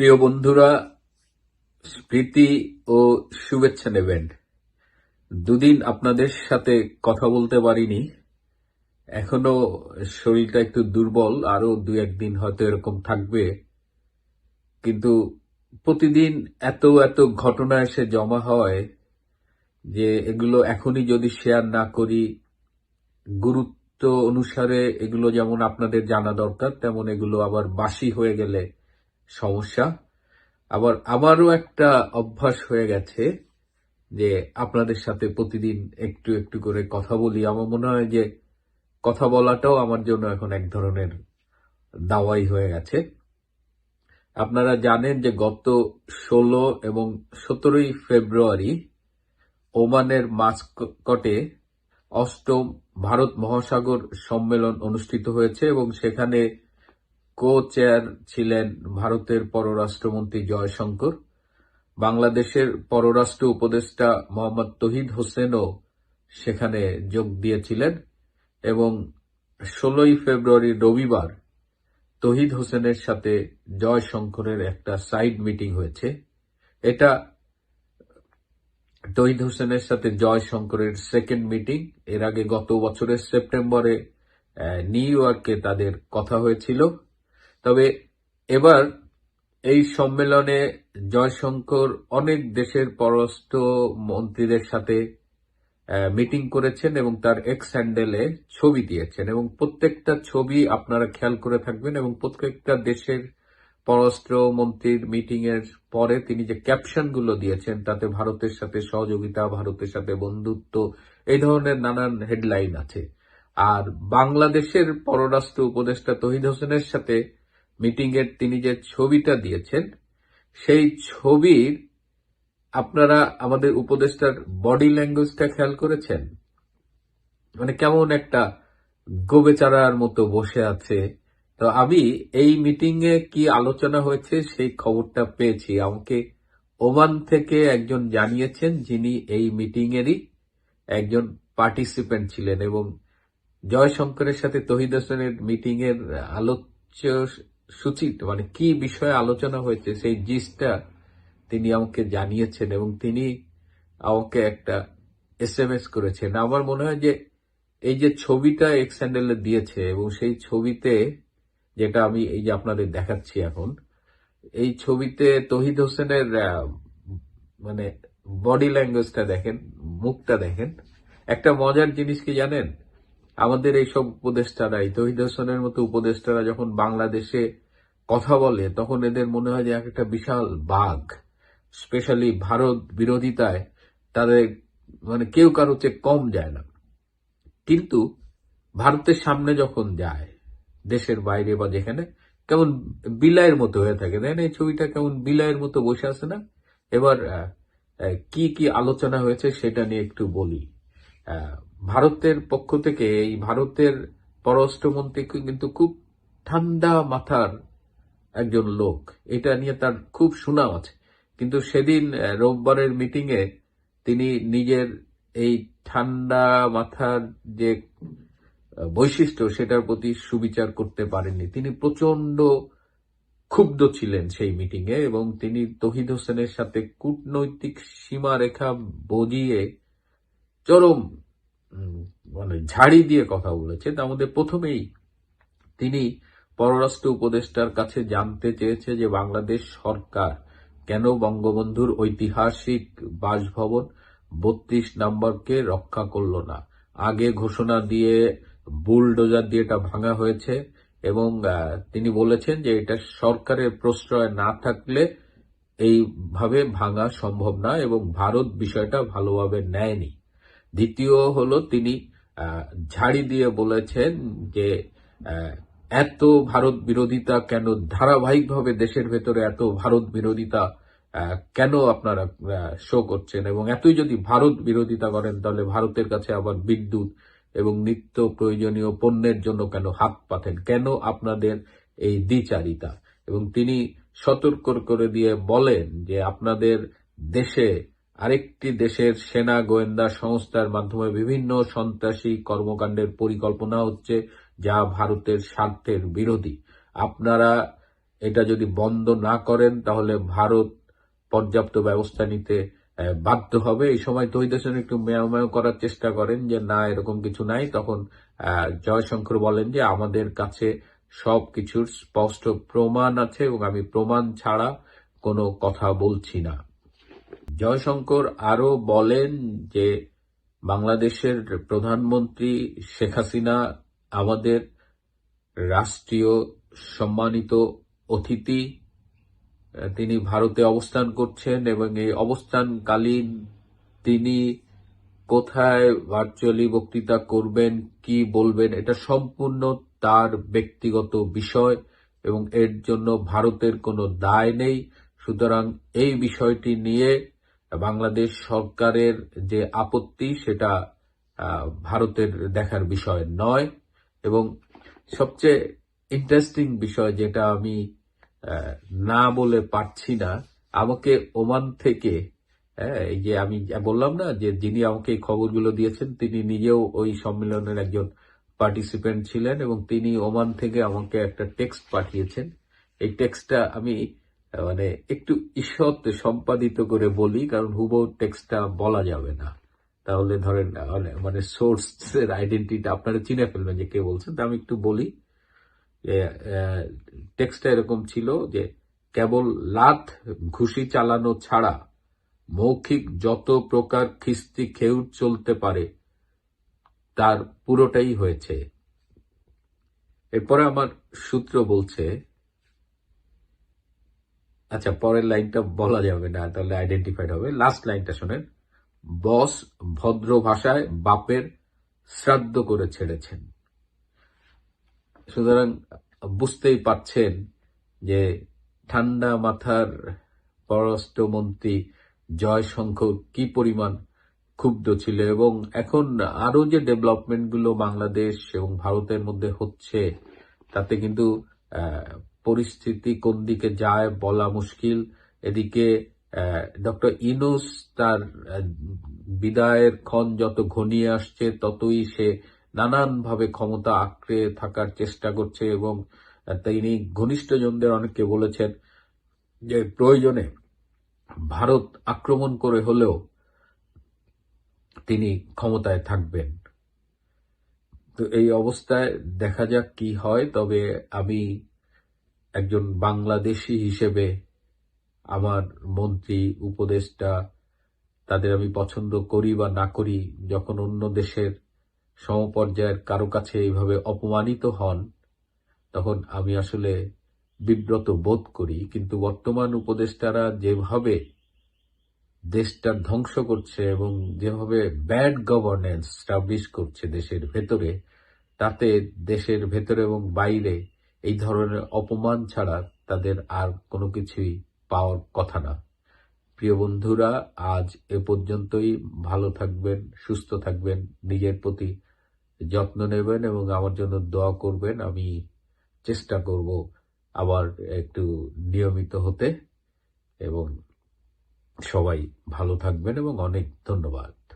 প্রিয় বন্ধুরা স্মৃতি ও শুভেচ্ছা নেবেন। দুদিন আপনাদের সাথে কথা বলতে পারিনি। এখনও শরীরটা একটু দুর্বল, আরও দু একদিন হয়তো এরকম থাকবে। কিন্তু প্রতিদিন এত এত ঘটনা এসে জমা হয় যে এগুলো এখনই যদি শেয়ার না করি, গুরুত্ব অনুসারে এগুলো যেমন আপনাদের জানা দরকার, তেমন এগুলো আবার বাসি হয়ে গেলে সমস্যা। আবার আমারও একটা অভ্যাস হয়ে গেছে যে আপনাদের সাথে প্রতিদিন একটু একটু করে কথা বলি। আমার মনে হয় যে কথা বলাটাও আমার জন্য এখন এক ধরনের দাওয়াই হয়ে গেছে। আপনারা জানেন যে গত ষোলো এবং সতেরোই ফেব্রুয়ারি ওমানের মাস্কটে অষ্টম ভারত মহাসাগর সম্মেলন অনুষ্ঠিত হয়েছে এবং সেখানে কো চেয়ার ছিলেন ভারতের পররাষ্ট্রমন্ত্রী জয়শঙ্কর, বাংলাদেশের পররাষ্ট্র উপদেষ্টা মোহাম্মদ তহিদ হোসেনও সেখানে যোগ দিয়েছিলেন এবং ষোলোই ফেব্রুয়ারি রবিবার তহিদ হোসেনের সাথে জয়শঙ্করের একটা সাইড মিটিং হয়েছে। এটা তহিদ হোসেনের সাথে জয়শঙ্করের সেকেন্ড মিটিং। এর আগে গত বছরের সেপ্টেম্বরে নিউ ইয়র্কে তাদের কথা হয়েছিল। তবে এবার এই সম্মেলনে জয়শঙ্কর অনেক দেশের পররাষ্ট্র মন্ত্রীদের সাথে মিটিং করেছেন এবং তার এক্স হ্যান্ডেলে ছবি দিয়েছেন এবং প্রত্যেকটা ছবি আপনারা খেয়াল করে থাকবেন এবং প্রত্যেকটা দেশের পররাষ্ট্র মন্ত্রীর মিটিং এর পরে তিনি যে ক্যাপশনগুলো দিয়েছেন, তাতে ভারতের সাথে সহযোগিতা, ভারতের সাথে বন্ধুত্ব, এই ধরনের নানান হেডলাইন আছে। আর বাংলাদেশের পররাষ্ট্র উপদেষ্টা তহিদ হোসেনের সাথে মিটিং এর তিনি যে ছবিটা দিয়েছেন, সেই ছবির আপনারা আমাদের উপদেষ্টার বডি ল্যাঙ্গুয়েজটা খেয়াল করেছেন? মানে কেমন একটা গোবেচারার মতো বসে আছে। তো আমি এই মিটিং এ কি আলোচনা হয়েছে সেই খবরটা পেয়েছি। আমাকে ওমান থেকে একজন জানিয়েছেন যিনি এই মিটিং এরই একজন পার্টিসিপেন্ট ছিলেন এবং জয়শঙ্করের সাথে তহিদ হোসেনের মিটিং এর আলোচ্য সূচি মানে কি বিষয়ে আলোচনা হয়েছে সেই জিসটা তিনি আমাকে জানিয়েছেন এবং তিনি আমাকে একটা এস এম এস করেছেন। আমার মনে হয় যে এই যে ছবিটা এক্স হ্যান্ডেলে দিয়েছে এবং সেই ছবিতে যেটা আমি এই যে আপনাদের দেখাচ্ছি এখন, এই ছবিতে তহিদ হোসেনের মানে বডি ল্যাঙ্গুয়েজটা দেখেন, মুখটা দেখেন। একটা মজার জিনিস কি জানেন? আমাদের এইসব উপদেষ্টারাই তহিদ হোসেনের মতো উপদেষ্টারা যখন বাংলাদেশে কথা বলে, তখন এদের মনে হয় যে এক একটা বিশাল বাঘ, স্পেশালি ভারত বিরোধিতায়, তাদের মানে কেউ কারও চেয়ে কম যায় না। কিন্তু ভারতের সামনে যখন যায়, দেশের বাইরে বা যেখানে, কেমন বিলায়ের মতো হয়ে থাকে। তাই না এই ছবিটা কেমন বিলায়ের মতো বসে আছে না? এবার কি কি আলোচনা হয়েছে সেটা নিয়ে একটু বলি। ভারতের পক্ষ থেকে এই ভারতের পররাষ্ট্রমন্ত্রী কিন্তু খুব ঠান্ডা মাথার একজন লোক। এটা নিয়ে তার খুব সুনাম আছে। কিন্তু সেদিন রোববারের মিটিং এ তিনি নিজের এই ঠান্ডা মাথার যে বৈশিষ্ট্য, সেটার প্রতি সুবিচার করতে পারেননি। তিনি প্রচণ্ড ক্ষুব্ধ ছিলেন সেই মিটিং এ এবং তিনি তহিদ হোসেনের সাথে কূটনৈতিক সীমারেখা বজিয়ে চরম মানে ঝাড়ি দিয়ে কথা বলেছে। তার মধ্যে প্রথমেই তিনি পররাষ্ট্র উপদেষ্টার কাছে জানতে চেয়েছে যে বাংলাদেশ সরকার কেন বঙ্গবন্ধুর ঐতিহাসিক বাসভবন বত্রিশ নম্বরকে রক্ষা করল না। আগে ঘোষণা দিয়ে বুলডোজার দিয়ে এটা ভাঙা হয়েছে এবং তিনি বলেছেন যে এটা সরকারের প্রশ্রয় না থাকলে এইভাবে ভাঙা সম্ভব না এবং ভারত বিষয়টা ভালোভাবে নেয়নি। দ্বিতীয় হলো তিনি ঝাড়ি দিয়ে বলেছেন যে এত ভারত বিরোধিতা কেন ধারাবাহিকভাবে দেশের ভেতরে এত ভারত বিরোধিতা কেন আপনারা শো করছেন? এবং এতই যদি ভারত বিরোধিতা করেন, তাহলে ভারতের কাছে আবার বিদ্যুৎ এবং নিত্য প্রয়োজনীয় পণ্যের জন্য কেন হাত পাতেন? কেন আপনাদের এই দ্বিচারিতা? এবং তিনি সতর্ক করে দিয়ে বলেন যে, আপনাদের দেশে আরেকটি দেশের সেনা গোয়েন্দা সংস্থার মাধ্যমে বিভিন্ন সন্ত্রাসী কর্মকাণ্ডের পরিকল্পনা হচ্ছে যা ভারতের স্বার্থের বিরোধী। আপনারা এটা যদি বন্ধ না করেন, তাহলে ভারত পর্যাপ্ত ব্যবস্থা নিতে বাধ্য হবে। এই সময় তহিদ হোসেন একটু মেয় করার চেষ্টা করেন যে, না, এরকম কিছু নাই। তখন জয়শঙ্কর বলেন যে, আমাদের কাছে সব কিছুর স্পষ্ট প্রমাণ আছে এবং আমি প্রমাণ ছাড়া কোনো কথা বলছি না। জয়শঙ্কর আরও বলেন যে, বাংলাদেশের প্রধানমন্ত্রী শেখ হাসিনা আমাদের রাষ্ট্রীয় সম্মানিত অতিথি। তিনি ভারতে অবস্থান করছেন এবং এই অবস্থানকালীন তিনি কোথায় ভার্চুয়ালি বক্তৃতা করবেন, কি বলবেন, এটা সম্পূর্ণ তার ব্যক্তিগত বিষয় এবং এর জন্য ভারতের কোনো দায় নেই। সুতরাং এই বিষয়টি নিয়ে বাংলাদেশ সরকারের যে আপত্তি, সেটা ভারতের দেখার বিষয় নয়। এবং সবচেয়ে ইন্টারেস্টিং বিষয় যেটা আমি না বলে পারছি না, আমাকে ওমান থেকে এই যে আমি বললাম না, যে যিনি আমাকে এই খবরগুলো দিয়েছেন, তিনি নিজেও ওই সম্মেলনের একজন পার্টিসিপেন্ট ছিলেন এবং তিনি ওমান থেকে আমাকে একটা টেক্সট পাঠিয়েছেন। এই টেক্সটটা আমি মানে একটু ঈষৎ সম্পাদিত করে বলি, কারণ হুবহু টেক্সটটা বলা যাবে না। তাহলে ধরেন, মানে- মানে সোর্স এর আইডেন্টিটি আপনারা চিনে ফেলবেন যে কে বলছেন তা আমি একটু বলি যে টেক্সটটা এরকম ছিল যে, কেবল লাত ঘুষি চালানো ছাড়া মৌখিক যত প্রকার খিস্তি খেউট চলতে পারে, তার পুরোটাই হয়েছে। এরপরে আমার সূত্র বলছে আচ্ছা পরের লাইনটা বলা যাবে না, তাহলে আইডেন্টিফাইড হবে। লাস্ট লাইনটা শোনেন। বস ভদ্র ভাষায় বাপের শ্রাদ্ধ করে ছেড়েছেন। সুতরাং বুঝতেই পারছেন যে ঠান্ডা মাথার পররাষ্ট্রমন্ত্রী জয়শঙ্কর কি পরিমাণ ক্ষুব্ধ ছিল এবং এখন আরও যে ডেভেলপমেন্টগুলো বাংলাদেশ এবং ভারতের মধ্যে হচ্ছে, তাতে কিন্তু পরিস্থিতি কোন দিকে যায় বলা মুশকিল। এদিকে ডক্টর ইনুস তার বিদায়ের ক্ষণ যত ঘনিয়ে আসছে ততই সে নানানভাবে ক্ষমতা আঁকড়ে থাকার চেষ্টা করছে এবং তিনি ঘনিষ্ঠজনদের অনেককে বলেছেন যে প্রয়োজনে ভারত আক্রমণ করে হলেও তিনি ক্ষমতায় থাকবেন। তো এই অবস্থায় দেখা যাক কি হয়, তবে আমি একজন বাংলাদেশি হিসেবে আমার মন্ত্রী, উপদেষ্টা, তাদের আমি পছন্দ করি বা না করি, যখন অন্য দেশের সমপর্যায়ের কারও কাছে এইভাবে অপমানিত হন, তখন আমি আসলে বিব্রত বোধ করি। কিন্তু বর্তমান উপদেষ্টারা যেভাবে দেশটা ধ্বংস করছে এবং যেভাবে ব্যাড গভর্নেন্স স্টাবলিশ করছে দেশের ভেতরে, তাতে দেশের ভেতরে এবং বাইরে এই ধরনের অপমান ছাড়া তাদের আর কোনো কিছুই পাওয়ার কথা না। প্রিয় বন্ধুরা, আজ এ পর্যন্তই। ভালো থাকবেন, সুস্থ থাকবেন, নিজের প্রতি যত্ন নেবেন এবং আমার জন্য দোয়া করবেন। আমি চেষ্টা করব আবার একটু নিয়মিত হতে এবং সবাই ভালো থাকবেন এবং অনেক ধন্যবাদ।